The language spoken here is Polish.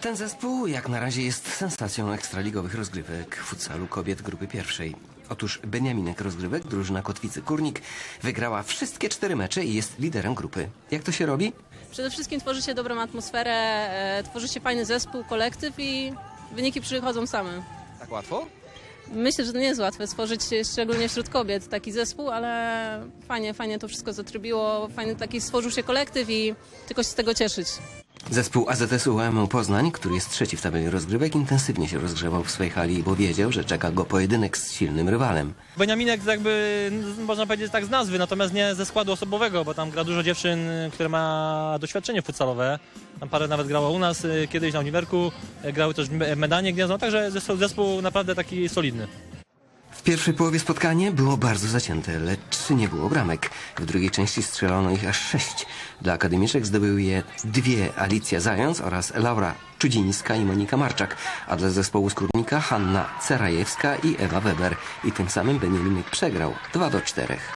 Ten zespół jak na razie jest sensacją ekstraligowych rozgrywek futsalu kobiet grupy pierwszej. Otóż Beniaminek rozgrywek, drużyna Kotwicy Kurnik, wygrała wszystkie cztery mecze i jest liderem grupy. Jak to się robi? Przede wszystkim tworzy się dobrą atmosferę, e, tworzy się fajny zespół, kolektyw i wyniki przychodzą same. Tak łatwo? Myślę, że to nie jest łatwe stworzyć szczególnie wśród kobiet taki zespół, ale fajnie, fajnie to wszystko zatrybiło, fajnie taki stworzył się kolektyw i tylko się z tego cieszyć. Zespół AZS UAM Poznań, który jest trzeci w tabeli rozgrywek, intensywnie się rozgrzewał w swojej hali, bo wiedział, że czeka go pojedynek z silnym rywalem. Beniaminek jakby, można powiedzieć tak z nazwy, natomiast nie ze składu osobowego, bo tam gra dużo dziewczyn, które ma doświadczenie futsalowe. Tam parę nawet grało u nas y, kiedyś na Uniwerku, y, grały też w Medanie Gniezno, także zespół, zespół naprawdę taki solidny. Pierwszej połowie spotkanie było bardzo zacięte, lecz nie było bramek. W drugiej części strzelono ich aż sześć. Dla akademiczek zdobyły je dwie Alicja Zając oraz Laura Czudzińska i Monika Marczak, a dla zespołu skórnika Hanna Cerajewska i Ewa Weber. I tym samym Beniaminek przegrał 2 do 4.